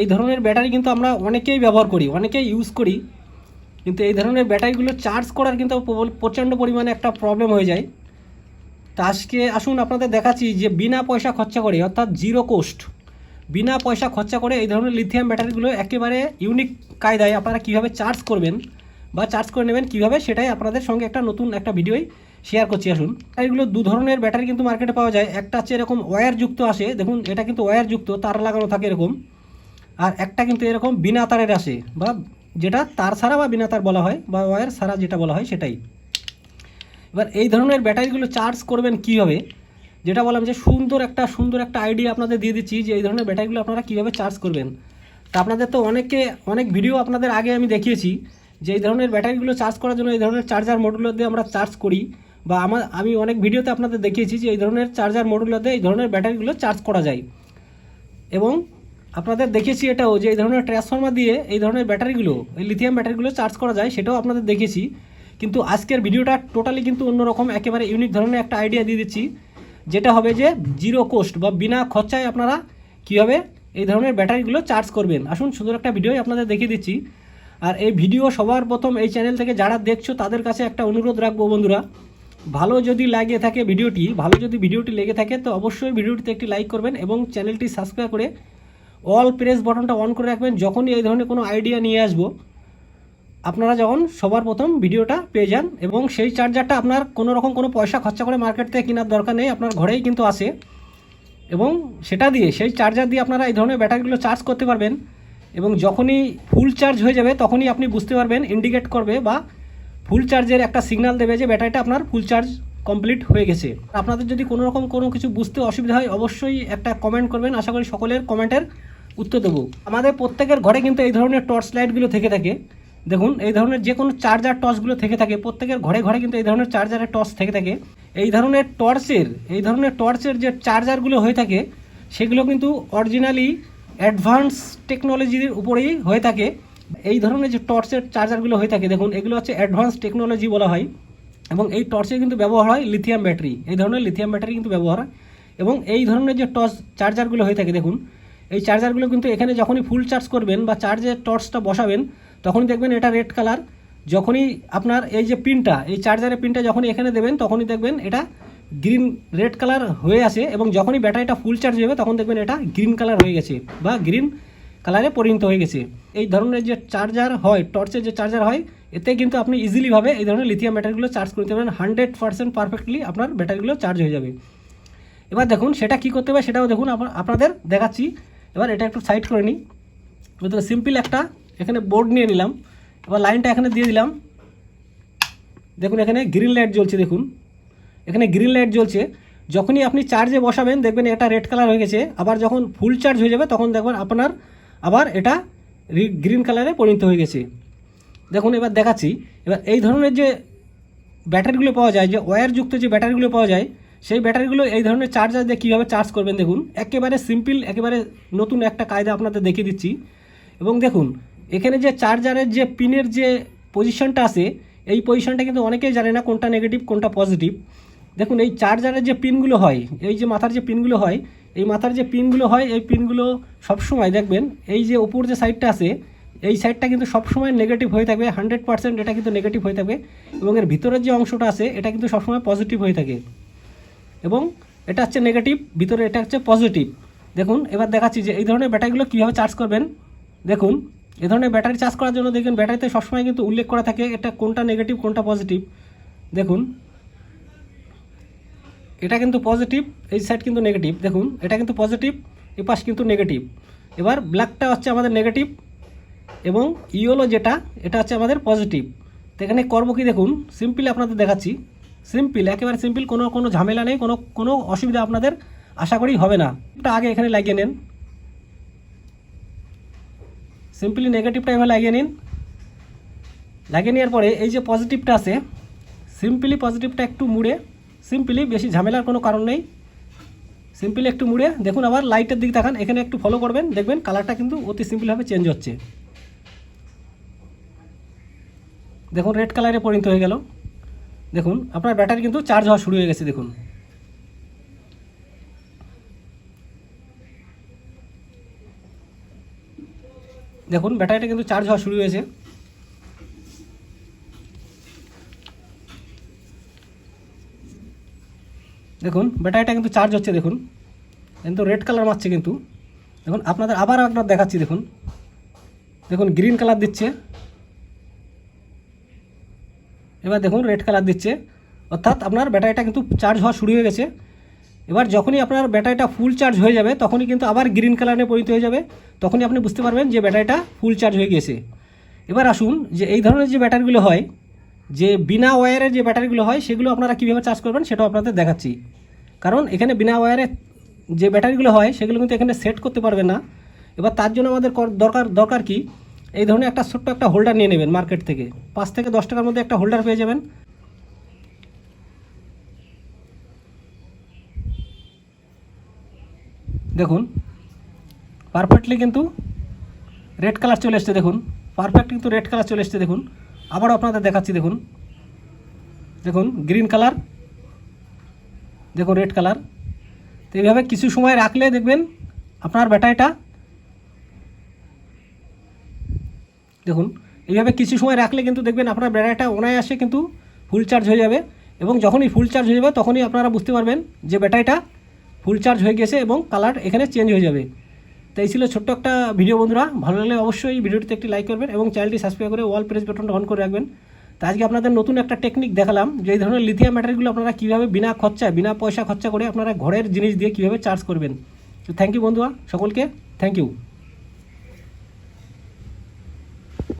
এই ধরনের ব্যাটারি কিন্তু আমরা অনেকেই ব্যবহার করি, অনেকেই ইউজ করি। কিন্তু এই ধরনের ব্যাটারিগুলো চার্জ করার কিন্তু প্রচণ্ড পরিমাণে একটা প্রবলেম হয়ে যায়। তা আজকে আসুন আপনাদের দেখাচ্ছি যে বিনা পয়সা খরচা করে, অর্থাৎ জিরো কোস্ট বিনা পয়সা খরচা করে এই ধরনের লিথিয়াম ব্যাটারিগুলো একেবারে ইউনিক কায়দায় আপনারা কীভাবে চার্জ করবেন বা চার্জ করে নেবেন, কীভাবে সেটাই আপনাদের সঙ্গে একটা নতুন একটা ভিডিওই শেয়ার করছি। আসুন, এগুলো দু ধরনের ব্যাটারি কিন্তু মার্কেটে পাওয়া যায়। একটা হচ্ছে এরকম ওয়্যারযুক্ত আসে, দেখুন এটা কিন্তু ওয়্যারযুক্ত তার লাগানো থাকে এরকম। আর একটা কিন্তু এরকম বিনা তারের আসে, বা যেটা তার ছাড়া বা বিনা তার বলা হয়, বা ওয়্যার ছাড়া যেটা বলা হয় সেটাই। এবার এই ধরনের ব্যাটারিগুলো চার্জ করবেন কীভাবে? যেটা বললাম যে সুন্দর একটা সুন্দর একটা আইডিয়া আপনাদের দিয়ে দিচ্ছি যে এই ধরনের ব্যাটারিগুলো আপনারা কীভাবে চার্জ করবেন। তা আপনাদের তো অনেকে অনেক ভিডিও আপনাদের আগে আমি দেখিয়েছি যে এই ধরনের ব্যাটারিগুলো চার্জ করার জন্য এই ধরনের চার্জার মডুলার দিয়ে আমরা চার্জ করি, বা আমার, আমি অনেক ভিডিওতে আপনাদের দেখিয়েছি যে এই ধরনের চার্জার মডুলার দিয়ে এই ধরনের ব্যাটারিগুলো চার্জ করা যায়। এবং আপনাদের দেখেছি এটাও যে এই ধরনের ট্রান্সফর্মার দিয়ে এই ধরনের ব্যাটারিগুলো, এই লিথিয়াম ব্যাটারিগুলো চার্জ করা যায়, সেটাও আপনাদের দেখেছি। কিন্তু আজকের ভিডিওটা টোটালি কিন্তু অন্যরকম, একেবারে ইউনিক ধরনের একটা আইডিয়া দিয়ে দিচ্ছি, যেটা হবে যে জিরো কোস্ট বা বিনা খরচায় আপনারা কীভাবে এই ধরনের ব্যাটারিগুলো চার্জ করবেন। আসুন, সুন্দর একটা ভিডিওই আপনাদের দেখিয়ে দিচ্ছি। আর এই ভিডিও সবার প্রথম এই চ্যানেল থেকে যারা দেখছ, তাদের কাছে একটা অনুরোধ রাখব বন্ধুরা, ভালো যদি লাগে থাকে ভিডিওটি ভালো যদি ভিডিওটি লেগে থাকে, তো অবশ্যই ভিডিওটিতে একটি লাইক করবেন এবং চ্যানেলটি সাবস্ক্রাইব করে অল প্রেস বটনটা অন করে রাখবেন। যখনই এই ধরনের কোনো আইডিয়া নিয়ে আসব, আপনারা যখন সবার প্রথম ভিডিওটা পেয়ে যান এবং সেই চার্জারটা আপনার কোনো রকম কোনো পয়সা খরচা করে মার্কেট থেকে কেনার দরকার নেই, আপনার ঘরেই কিন্তু আসে এবং সেটা দিয়ে, সেই চার্জার দিয়ে আপনারা এই ধরনের ব্যাটারিগুলো চার্জ করতে পারবেন এবং যখনই ফুল চার্জ হয়ে যাবে তখনই আপনি বুঝতে পারবেন ইন্ডিকেট করবে বা ফুল চার্জের একটা সিগনাল দেবে যে ব্যাটারিটা আপনার ফুল চার্জ কমপ্লিট হয়ে গেছে। আপনাদের যদি কোনো রকম কোনো কিছু বুঝতে অসুবিধা হয়, অবশ্যই একটা কমেন্ট করবেন। আশা করি সকলের কমেন্টের উত্তর দেবো। আমাদের প্রত্যেকের ঘরে কিন্তু এই ধরনের টর্চ লাইটগুলো থেকে থাকে। দেখুন, এই ধরনের যে কোনো চার্জার টর্চগুলো থেকে থাকে। প্রত্যেকের ঘরে ঘরে কিন্তু এই ধরনের চার্জারের টর্চ থেকে থাকে। এই ধরনের টর্চের এই ধরনের টর্চের যে চার্জারগুলো হয়ে থাকে, সেগুলো কিন্তু অরিজিনালি অ্যাডভান্স টেকনোলজির উপরেই হয়ে থাকে। এই ধরনের যে টর্চের চার্জারগুলো হয়ে থাকে, দেখুন, এগুলো হচ্ছে অ্যাডভান্স টেকনোলজি বলা হয়। এবং এই টর্চে কিন্তু ব্যবহার হয় লিথিয়াম ব্যাটারি এই ধরনের লিথিয়াম ব্যাটারি কিন্তু ব্যবহার হয়। এবং এই ধরনের যে টর্চ চার্জারগুলো হয়ে থাকে, দেখুন এই চার্জারগুলো কিন্তু এখানে যখনই ফুল চার্জ করবেন বা চার্জের টর্চটা বসাবেন, তখনই দেখবেন এটা রেড কালার যখনই আপনার এই যে পিনটা এই চার্জারের পিনটা যখনই এখানে দেবেন, তখনই দেখবেন এটা গ্রিন রেড কালার হয়ে আসে এবং যখনই ব্যাটারিটা ফুল চার্জ হবে, তখন দেখবেন এটা গ্রিন কালার হয়ে গেছে বা গ্রিন কালারে পরিণত হয়ে গেছে। এই ধরনের যে চার্জার হয় টর্চের যে চার্জার হয়, এতে কিন্তু আপনি ইজিলিভাবে এই ধরনের লিথিয়াম ব্যাটারিগুলো চার্জ করতে পারেন। হান্ড্রেড পার্সেন্ট পারফেক্টলি আপনার ব্যাটারিগুলো চার্জ হয়ে যাবে। এবার দেখুন সেটা কি করতে হবে, সেটাও দেখুন আপনা- আপনাদের দেখাচ্ছি। এবার এটা একটু সাইড করে নিই। এবার সিম্পল একটা, এখানে বোর্ড নিয়ে নিলাম। এবার লাইনটা এখানে দিয়ে দিলাম। দেখুন, এখানে গ্রিন লাইট জ্বলছে, দেখুন। এখানে গ্রিন লাইট জ্বলছে। যখনই আপনি চার্জে বসাবেন, দেখবেন এটা রেড কালার হয়ে গেছে। আবার যখন ফুল চার্জ হয়ে যাবে, তখন দেখবেন আপনার আবার এটা গ্রিন কালারে পরিণত হয়ে গেছে। দেখুন, এবার দেখাচ্ছি। এবার এই ধরনের যে ব্যাটারিগুলো পাওয়া যায়, যে ওয়্যারযুক্ত যে ব্যাটারিগুলো পাওয়া যায় সেই ব্যাটারিগুলো এই ধরনের চার্জার দিয়ে কীভাবে চার্জ করবেন দেখুন। একেবারে সিম্পল একেবারে নতুন একটা কায়দা আপনাদের দেখিয়ে দিচ্ছি। এবং দেখুন, এখানে যে চার্জারের যে পিনের যে পজিশনটা আছে, এই পজিশনটা কিন্তু অনেকেই জানে না কোনটা নেগেটিভ কোনটা পজিটিভ দেখুন, এই চার্জারের যে পিনগুলো হয়, এই যে মাথার যে পিনগুলো হয়, এই মাথার যে পিনগুলো হয়, এই পিনগুলো সবসময় দেখবেন, এই যে ওপর যে সাইডটা আছে, এই সাইডটা কিন্তু সবসময় নেগেটিভ হয়ে থাকবে হান্ড্রেড পার্সেন্ট এটা কিন্তু নেগেটিভ হয়ে থাকবে। এবং এর ভিতরের যে অংশটা আছে, এটা কিন্তু সবসময় পজিটিভ হয়ে থাকে। এবং এটা হচ্ছে নেগেটিভ ভিতরে এটা হচ্ছে পজিটিভ দেখুন, এবার দেখাচ্ছি যে এই ধরনের ব্যাটারিগুলো কীভাবে চার্জ করবেন। দেখুন এই ধরনের ব্যাটারি চার্জ করার জন্য দেখবেন ব্যাটারিতে সবসময় কিন্তু উল্লেখ করা থাকে এটা কোনটা নেগেটিভ কোনটা পজিটিভ দেখুন, এটা কিন্তু পজিটিভ এই সাইড কিন্তু নেগেটিভ দেখুন, এটা কিন্তু পজিটিভ এ পাশ কিন্তু নেগেটিভ এবার ব্ল্যাকটা হচ্ছে আমাদের নেগেটিভ এবং ইয়েলো যেটা, এটা হচ্ছে আমাদের পজিটিভ তো এখানে করব কি দেখুন সিম্পলি আপনাদের দেখাচ্ছি। সিম্পল, একেবারে সিম্পল, কোনো কোনো ঝামেলা নেই, কোনো কোনো অসুবিধা আপনাদের আশা করি হবে না। এটা আগে এখানে লাগিয়ে নিন। সিম্পলি নেগেটিভটা এভাবে লাগিয়ে নিন। লাগিয়ে নেওয়ার পরে এই যে পজিটিভটা আছে সিম্পলি পজিটিভটা একটু মুড়ে সিম্পলি বেশি ঝামেলার কোনো কারণ নেই। সিম্পলি একটু মুড়ে, দেখুন আবার লাইটের দিকে দেখান এখানে একটু ফলো করবেন, দেখবেন কালারটা কিন্তু অতি সিম্পলভাবে চেঞ্জ হচ্ছে। দেখুন রেড কালারে পরিণত হয়ে গেল। দেখুন, আপনার ব্যাটারি কিন্তু চার্জ হওয়া শুরু হয়ে গেছে, দেখুন। দেখুন, ব্যাটারিটা কিন্তু চার্জ হওয়া শুরু হয়েছে। দেখুন, ব্যাটারিটা কিন্তু চার্জ হচ্ছে, দেখুন। কিন্তু রেড কালার মারছে কিন্তু। দেখুন, আপনাদের আবার একবার দেখাচ্ছি, দেখুন। দেখুন গ্রিন কালার দিচ্ছে। এবার দেখুন রেড কালার দিচ্ছে। অর্থাৎ আপনার ব্যাটারিটা কিন্তু চার্জ হওয়া শুরু হয়ে গেছে। এবার যখনই আপনার ব্যাটারিটা ফুল চার্জ হয়ে যাবে, তখনই কিন্তু আবার গ্রিন কালারে পরিণত হয়ে যাবে। তখনই আপনি বুঝতে পারবেন যে ব্যাটারিটা ফুল চার্জ হয়ে গেছে এবার আসুন যে এই ধরনের যে ব্যাটারিগুলো হয়, যে বিনা ওয়্যারের যে ব্যাটারিগুলো হয়, সেগুলো আপনারা কীভাবে চার্জ করবেন সেটাও আপনাদের দেখাচ্ছি। কারণ এখানে বিনা ওয়্যারে যে ব্যাটারিগুলো হয়, সেগুলো কিন্তু এখানে সেট করতে পারবে না। এবার তার জন্য আমাদের কর- দরকার দরকার কি? এই ধরনের একটা ছোট্ট একটা হোল্ডার নিয়ে নেবেন মার্কেট থেকে। পাঁচ থেকে দশ টাকার মধ্যে একটা হোল্ডার পেয়ে যাবেন। দেখুন পারফেক্টলি কিন্তু রেড কালার চলে এসছে, দেখুন। পারফেক্ট কিন্তু রেড কালার চলে এসছে, দেখুন। আবারও আপনাদের দেখাচ্ছি, দেখুন। দেখুন গ্রিন কালার দেখুন রেড কালার তো এইভাবে কিছু সময় রাখলে দেখবেন আপনার ব্যাটারিটা দেখুন, এইভাবে কিছু সময় রাখলে কিন্তু দেখবেন আপনার ব্যাটারিটা অনায়াসে কিন্তু ফুল চার্জ হয়ে যাবে এবং যখনই ফুল চার্জ হয়ে যাবে তখনই আপনারা বুঝতে পারবেন যে ব্যাটারিটা ফুল চার্জ হয়ে গেছে এবং কালার এখানে চেঞ্জ হয়ে যাবে। তো এই ছিল ছোট্ট একটা ভিডিও বন্ধুরা, ভালো লাগলে অবশ্যই ভিডিওটিতে একটি লাইক করবেন এবং চ্যানেলটি সাবস্ক্রাইব করে ওয়াল প্রেস বাটনটা অন করে রাখবেন। তো আজকে আপনাদের নতুন একটা টেকনিক দেখালাম, যে এই ধরনের লিথিয়াম ব্যাটারিগুলো আপনারা কীভাবে বিনা খরচায় বিনা পয়সা খরচা করে আপনারা ঘরের জিনিস দিয়ে কীভাবে চার্জ করবেন। তো থ্যাংক ইউ বন্ধুরা, সকলকে থ্যাংক ইউ